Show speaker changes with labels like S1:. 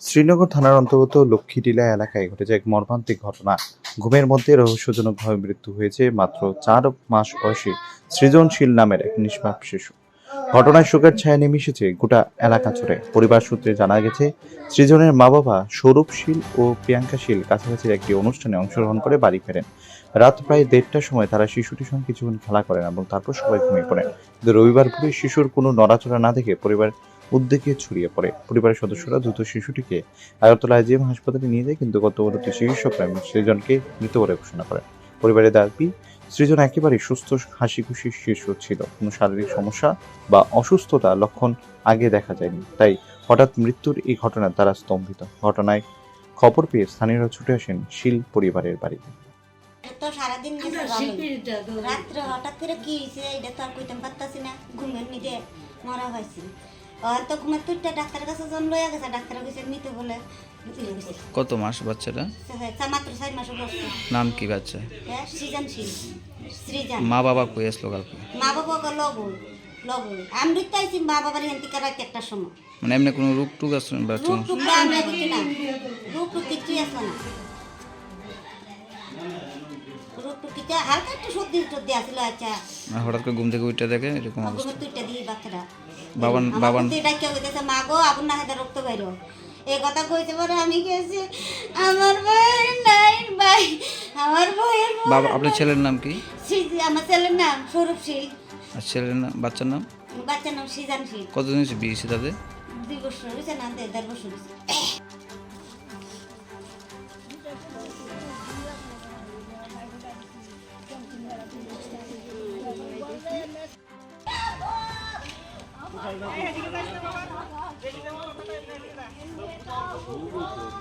S1: শ্রীনগর থানার অন্তর্গত লক্ষ্মীটিলা এলাকায় ঘটেছে এক মর্মান্তিক ঘটনা। ঘুমের মধ্যে রহস্যজনকভাবে মৃত্যু হয়েছে মাত্র চার মাস বয়সী সৃজনশীল নামের এক নিষ্পাপ শিশু। ঘটনায় শোকের ছায়া নেমে এসেছে গোটা এলাকা জুড়ে। পরিবার সূত্রে জানা গেছে, সৃজনের মা বাবা স্বরূপশীল ও প্রিয়াঙ্কাশীল কাছাকাছির একটি অনুষ্ঠানে অংশগ্রহণ করে বাড়ি ফেরেন। রাত প্রায় দেড়টার সময় তারা শিশুটির সঙ্গে কিছুক্ষণ খেলা করেন এবং তারপর সবাই ঘুমিয়ে পড়েন। কিন্তু রবিবার ভোরে শিশুর কোনো নড়াচড়া না দেখে পরিবার উদ্বেগে ছড়িয়ে পড়ে। পরিবারের সদস্যরা দ্রুত শিশুটিকে আগরতলা আইজিএম হাসপাতালে নিয়ে যায়, কিন্তু কর্তব্যরত চিকিৎসকরা সৃজনকে মৃত বলে ঘোষণা করেন। পরিবারের দাবি সৃজন একেবারে সুস্থ হাসি খুশি শিশু ছিল কোনো শারীরিক সমস্যা বা অসুস্থতা লক্ষণ আগে দেখা যায়নি। তাই হঠাৎ মৃত্যুর এই ঘটনায় তারা স্তম্ভিত। ঘটনায় খবর পেয়ে স্থানীয়রা ছুটে আসেন শীল পরিবারের বাড়িতে।
S2: তো সারাদিন রাত্রে হঠাৎ করে কি হয়েছে এটা তো আর কইতাম পারতাছি না। ঘুমের নিতে মরা হয়েছে। তো ঘুমের তুইটা ডাক্তারের কাছে জন লইয়া গেছে ডাক্তার গেছে নিতে বলে
S3: কত মাস বাচ্চাটা?
S2: মাত্র চার মাস
S3: নাম কি বাচ্চা?
S2: হ্যাঁ সৃজনশীল। সৃজন।
S3: মা বাবা কই আসলো কালকে?
S2: মা বাবা গো লগু লগু আমি ঢুকতে মা বাবার হেন থেকে রাত একটার সময়।
S3: মানে এমনি কোনো রোগ টুক আসলো না
S2: আমরা কিছু রূপ টুক আসলো না। হালকা একটু সর্দি সর্দি আসলো আচ্ছা।
S3: হঠাৎ করে ঘুম থেকে উঠে দেখে এরকম অবস্থা।
S2: দিয়ে বাচ্চারা
S3: বাবান বাবান
S2: এটা মা গো আবুর না হাতে রক্ত বাইর এই কথা কইতে পারে আমি গেছি আমার ভাই নাই ভাই আমার ভাইয়ের
S3: বাবা আপনার ছেলের নাম কি?
S2: আমার ছেলের নাম স্বরূপশীল
S3: আর ছেলের নাম বাচ্চার নাম?
S2: বাচ্চার নাম সৃজনশীল
S3: কতদিন হয়েছে বিয়ে হয়েছে তাদের?
S2: দুই বছর হয়েছে না দেড় বছর হয়েছে। Thank you.